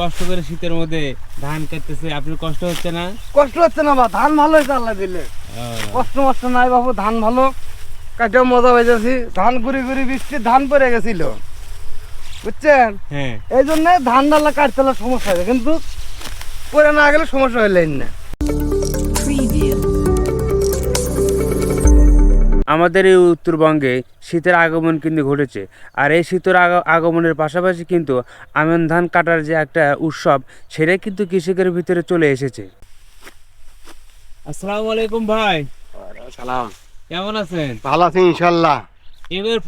কষ্ট করে শীতের মধ্যে ধান কাটতেছে আপনি কষ্ট হচ্ছে না? কষ্ট হচ্ছে না বা ধান ভালো হয়েছে আল্লাহ দিলে। কষ্ট মষ্ট নাই বাবু ধান ভালো। কাটেও মজা হয়ে যাচ্ছি ধান ঘুরি ঘুরি বৃষ্টির ধান পড়ে গেছিল। বুঝছেন? হ্যাঁ। এই জন্য ধান ডালা কাটতে সমস্যা হয়েছে কিন্তু পরে না গেলে সমস্যা হইলেন না। আমাদের এই উত্তরবঙ্গে শীতের আগমন কিন্তু ঘটেছে। আর এই শীতের আগমনের পাশাপাশি কিন্তু আমন ধান কাটার যে একটা উৎসব সেটা কিন্তু কৃষকের ভিতরে চলে এসেছে। আসসালামু আলাইকুম ভাই। সালাম। কেমন আছেন? ভালো আছি ইনশাল্লাহ। এবার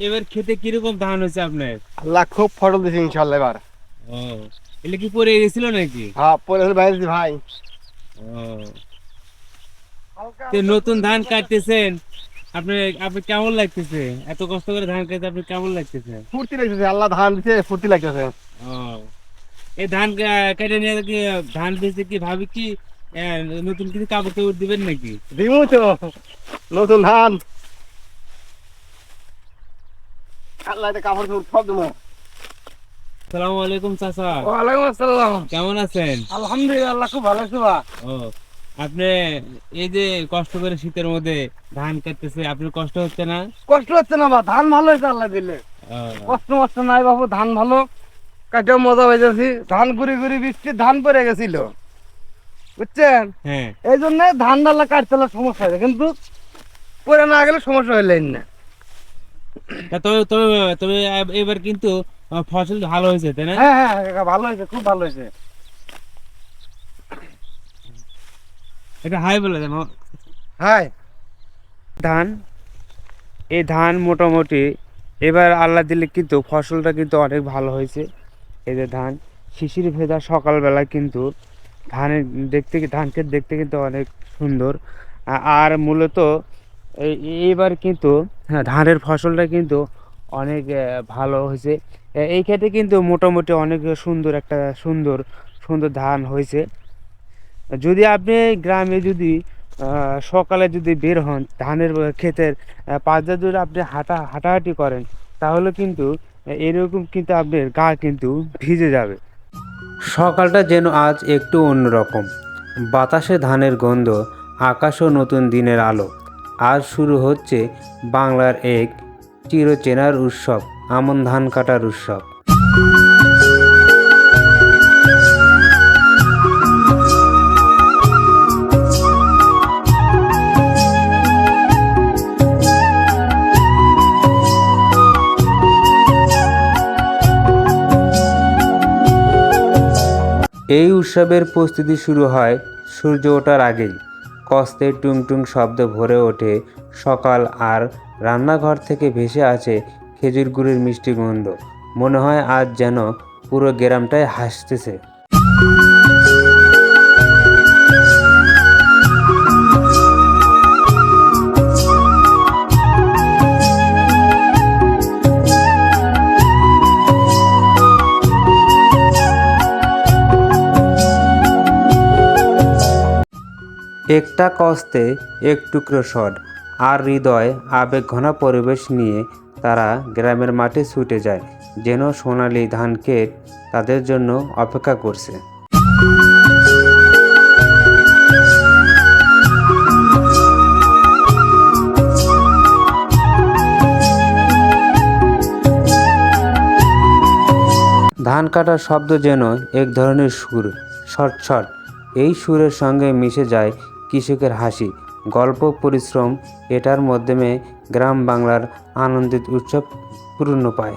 এবার- খেতে কীরকম ধান হয়েছে আপনার? আল্লাহ খুব ফটল দিছে ইনশাল্লাহ এবার। ও এলে কি পরে গেছিল নাকি? হ্যাঁ পরে বাইরে ভাই। ও। নতুন ধান কাটতেছেন। আপনি আপনি কেমন লাগতেছে? এত কষ্ট করে ধান আপনি কেমন লাগতেছে? ফুর্তি লাগতেছে আল্লাহ ধান দিতে ফুর্তি লাগতেছে। এই ধান কেটে নিয়ে কি ধান কি ভাবি কি নতুন কিছু কাপড় টাপড় দিবেন নাকি? দিমু তো নতুন ধান। আল্লাহ এটা কাপড় চোপড় সব দেবো। সালামু আলাইকুম চাচা। ওয়ালাইকুম আসসালাম। কেমন আছেন? আলহামদুলিল্লাহ খুব ভালো আছে ও। আপনি এই যে কষ্ট করে শীতের মধ্যে ধান কাটতেছে আপনার কষ্ট হচ্ছে না? কষ্ট হচ্ছে না বা ধান ভালো হয়েছে আল্লাহ দিলে। কষ্ট মষ্ট নাই বাবু ধান ভালো। কাটেও মজা হয়ে যাচ্ছি ধান ঘুরি ঘুরি বৃষ্টির ধান পড়ে গেছিল। বুঝছেন? হ্যাঁ। এই জন্য ধান ডালা কাটতে সমস্যা হয়েছে কিন্তু পরে না গেলে সমস্যা হইলেন না। তবে তবে তবে এবার কিন্তু ফসল ভালো হয়েছে তাই না? হ্যাঁ হ্যাঁ ভালো হয়েছে খুব ভালো হয়েছে। এটা হাই বলে দেন হাই। ধান এই ধান মোটামুটি এবার আল্লাহ দিলে কিন্তু ফসলটা কিন্তু অনেক ভালো হয়েছে। এই যে ধান শিশির ভেজা সকালবেলা কিন্তু ধানের দেখতে ধানকে দেখতে কিন্তু অনেক সুন্দর। আর মূলত এই- এইবার কিন্তু হ্যাঁ ধানের ফসলটা কিন্তু অনেক ভালো হয়েছে। এই ক্ষেত্রে কিন্তু মোটামুটি অনেক সুন্দর একটা সুন্দর সুন্দর ধান হয়েছে। যদি আপনি গ্রামে যদি সকালে যদি বের হন, ধানের ক্ষেতের দিয়ে যদি আপনি হাঁটা, হাঁটাহাঁটি করেন, তাহলে কিন্তু এরকম কিন্তু আপনার গা কিন্তু ভিজে যাবে। সকালটা যেন আজ একটু অন্যরকম। বাতাসে ধানের গন্ধ, আকাশও নতুন দিনের আলো। আজ শুরু হচ্ছে বাংলার এক চিরচেনার উৎসব, আমন ধান কাটার উৎসব। এই উৎসবের প্রস্তুতি শুরু হয় সূর্য ওঠার আগেই। কস্তে টুংটুং শব্দ ভরে ওঠে। সকাল আর রান্নাঘর থেকে ভেসে আছে খেজুর গুড়ের মিষ্টি গন্ধ। মনে হয় আজ যেন পুরো গ্রামটাই হাসতেছে। একটা কস্তে এক টুকরো শট আর হৃদয় আবেগ ঘনা পরিবেশ নিয়ে তারা গ্রামের মাঠে ছুটে যায়, যেন সোনালি ধান ক্ষেত তাদের জন্য অপেক্ষা করছে। ধান কাটার শব্দ যেন এক ধরনের সুর ছট ছট এই সুরের সঙ্গে মিশে যায় কৃষকের হাসি। গল্প, পরিশ্রম, এটার মাধ্যমে গ্রাম বাংলার আনন্দিত উৎসব পূর্ণ পায়।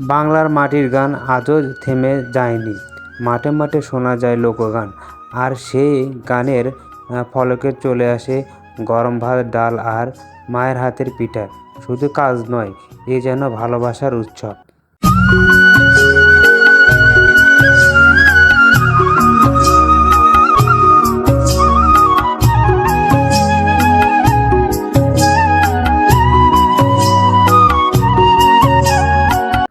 বাংলার মাটির গান আজও থেমে যায়নি। মাঠে মাঠে শোনা যায় লোকগান। আর সেই গানের ফলকে চলে আসে গরম ভাত, ডাল আর মায়ের হাতের পিঠা। শুধু কাজ নয়, এ যেন ভালোবাসার উৎসব।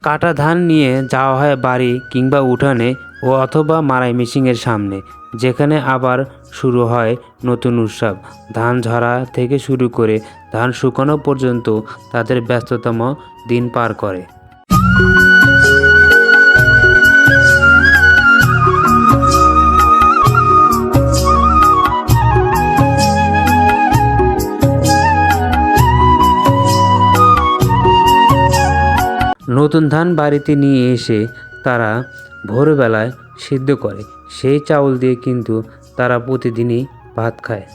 কাটা ধান নিয়ে যাওয়া হয় বাড়ি কিংবা উঠানে ও অথবা মারাই মিশিংয়ের সামনে, যেখানে আবার শুরু হয় নতুন উৎসব। ধান ঝরা থেকে শুরু করে ধান শুকানো পর্যন্ত তাদের ব্যস্ততম দিন পার করে। নতুন ধান বাড়িতে নিয়ে এসে তারা ভোরবেলায় সিদ্ধ করে। সেই চাউল দিয়ে কিন্তু তারা প্রতিদিনই ভাত খায়।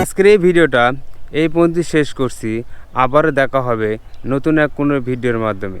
আজকের এই ভিডিওটা এই পর্যন্ত শেষ করছি। আবারও দেখা হবে নতুন এক কোনো ভিডিওর মাধ্যমে।